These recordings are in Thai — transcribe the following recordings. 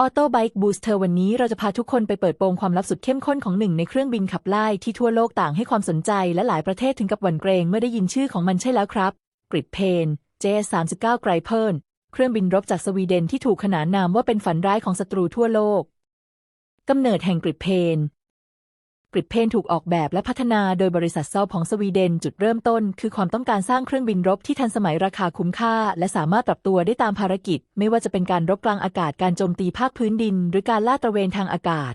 ออโต้ไบค์บูสเตอร์วันนี้เราจะพาทุกคนไปเปิดโปงความลับสุดเข้มข้นของหนึ่งในเครื่องบินขับไล่ที่ทั่วโลกต่างให้ความสนใจและหลายประเทศถึงกับหวั่นเกรงเมื่อได้ยินชื่อของมันใช่แล้วครับ กริดเพน JS39 ไกรเพิร์นเครื่องบินรบจากสวีเดนที่ถูกขนานนามว่าเป็นฝันร้ายของศัตรูทั่วโลกกำเนิดแห่งกริดเพน กริดเพนถูกออกแบบและพัฒนาโดยบริษัทซอลของสวีเดนจุดเริ่มต้น คือความต้องการสร้างเครื่องบินรบที่ทันสมัยราคาคุ้มค่า และสามารถปรับตัวได้ตามภารกิจ ไม่ว่าจะเป็นการรบกลางอากาศการโจมตีภาคพื้นดิน หรือการลาดตระเวนทางอากาศ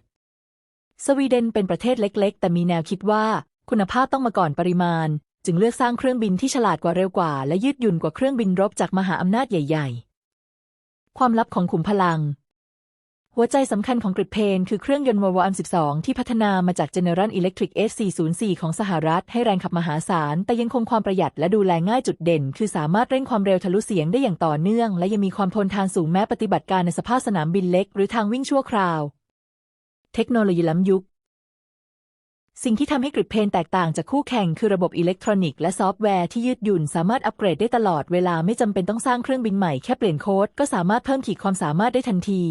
สวีเดนเป็นประเทศเล็ก ๆ แต่มีแนวคิดว่า คุณภาพต้องมาก่อนปริมาณ จึงเลือกสร้างเครื่องบินที่ฉลาดกว่าเร็วกว่า และยืดหยุ่นกว่าเครื่องบินรบจากมหาอำนาจใหญ่ ๆ ความลับของขุมพลัง หัวใจสำคัญของกริดเพนคือเครื่องยนต์ Volvo M12 ที่พัฒนามาจาก General Electric S404 ของสหรัฐให้แรงขับมหาศาล แต่ยังคงความประหยัดและดูแลง่ายจุดเด่น คือสามารถเร่งความเร็วทะลุเสียงได้อย่างต่อเนื่อง และยังมีความทนทานสูงแม้ปฏิบัติการในสภาพสนามบินเล็ก หรือทางวิ่งชั่วคราว เทคโนโลยีล้ำยุค สิ่งที่ทำให้กริดเพนแตกต่างจากคู่แข่งคือระบบอิเล็กทรอนิกส์และซอฟต์แวร์ที่ยืดหยุ่นสามารถอัปเกรดได้ตลอดเวลาไม่จำเป็นต้องสร้างเครื่องบินใหม่แค่เปลี่ยนโค้ดก็สามารถเพิ่มขีดความสามารถได้ทันที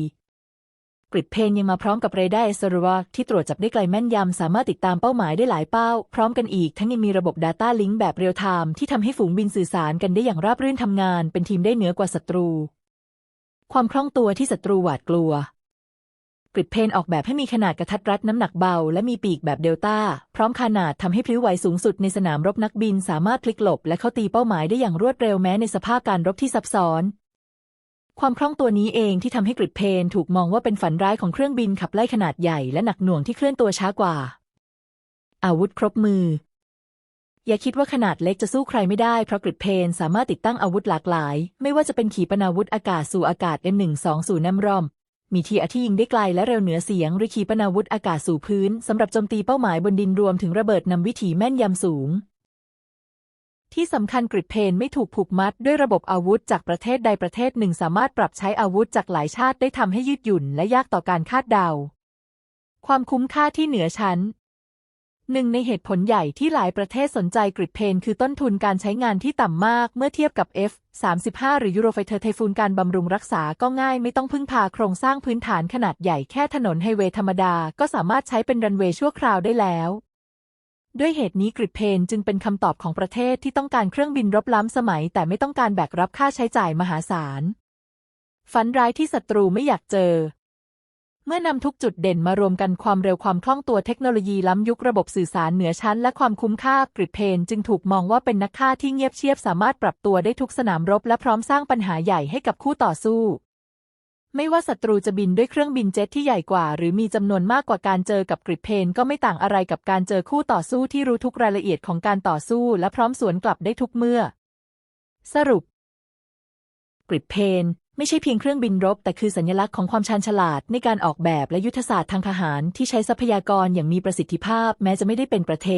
กริดเพนยังมาพร้อมกับเรดาร์เอสโรวที่ตรวจจับได้ไกลแม่นยำ สามารถติดตามเป้าหมายได้หลายเป้า พร้อมกันอีกทั้งยังมีระบบ Data Link แบบเรียลไทม์ที่ทำให้ฝูงบินสื่อสารกันได้อย่างราบรื่นทำงาน เป็นทีมได้เหนือกว่าศัตรู ความคล่องตัวที่ศัตรูหวาดกลัว กริดเพนออกแบบให้มีขนาดกระทัดรัดน้ำหนักเบา และมีปีกแบบเดลต้า พร้อมขนาดทำให้พลิ้วไหวสูงสุดในสนามรบนักบิน สามารถพลิกหลบ และเข้าตีเป้าหมายได้อย่างรวดเร็วแม้ในสภาพการรบที่ซับซ้อน ความคล่องตัวนี้เองที่ทำให้กริดเพนถูกมองว่าเป็นฝันร้ายของเครื่องบินขับไล่ขนาดใหญ่และหนักหน่วงที่เคลื่อนตัวช้ากว่า อาวุธครบมือ อย่าคิดว่าขนาดเล็กจะสู้ใครไม่ได้ เพราะกริดเพนสามารถติดตั้งอาวุธหลากหลาย ไม่ว่าจะเป็นขีปนาวุธอากาศสู่อากาศ M120 น้ำรอม มีทีอาที่ยิงได้ไกลและเร็วเหนือเสียงหรือขีปนาวุธอากาศสู่พื้นสำหรับโจมตีเป้าหมายบนดินรวมถึงระเบิดนำวิถีแม่นยำสูง ที่สำคัญกริดเพนไม่ถูกผูกมัดด้วยระบบอาวุธจากประเทศใดประเทศหนึ่งสามารถปรับใช้อาวุธจากหลายชาติได้ทำให้ยืดหยุ่นและยากต่อการคาดเดา ความคุ้มค่าที่เหนือชั้นหนึ่งในเหตุผลใหญ่ที่หลายประเทศสนใจกริดเพนคือต้นทุนการใช้งานที่ต่ำมากเมื่อเทียบกับ F-35 หรือ Eurofighter Typhoon การบำรุงรักษาก็ง่ายไม่ต้องพึ่งพาโครงสร้างพื้นฐานขนาดใหญ่แค่ถนนไฮเวย์ธรรมดาก็สามารถใช้เป็นรันเวย์ชั่วคราวได้แล้ว ด้วยเหตุนี้กริดเพนจึงเป็นคำตอบของประเทศที่ต้องการเครื่องบินรบล้ำสมัย แต่ไม่ต้องการแบกรับค่าใช้จ่ายมหาศาล ฝันร้ายที่ศัตรูไม่อยากเจอ เมื่อนำทุกจุดเด่นมารวมกันความเร็วความคล่องตัวเทคโนโลยีล้ำยุคระบบสื่อสารเหนือชั้น และความคุ้มค่ากริดเพนจึงถูกมองว่าเป็นนักฆ่าที่เงียบเชียบสามารถปรับตัวได้ทุกสนามรบและพร้อมสร้างปัญหาใหญ่ให้กับคู่ต่อสู้ ไม่ว่าศัตรูจะบินด้วยเครื่องบินเจ็ตที่ใหญ่กว่า หรือมีจำนวนมากกว่าการเจอกับกริดเพนก็ไม่ต่างอะไรกับการเจอคู่ต่อสู้ที่รู้ทุกรายละเอียดของการต่อสู้ และพร้อมสวนกลับได้ทุกเมื่อ สรุป กริดเพนไม่ใช่เพียงเครื่องบินรบ แต่คือสัญลักษณ์ของความชาญฉลาดในการออกแบบและยุทธศาสตร์ทางทหารที่ใช้ทรัพยากรอย่างมีประสิทธิภาพ แม้จะไม่ได้เป็นประเท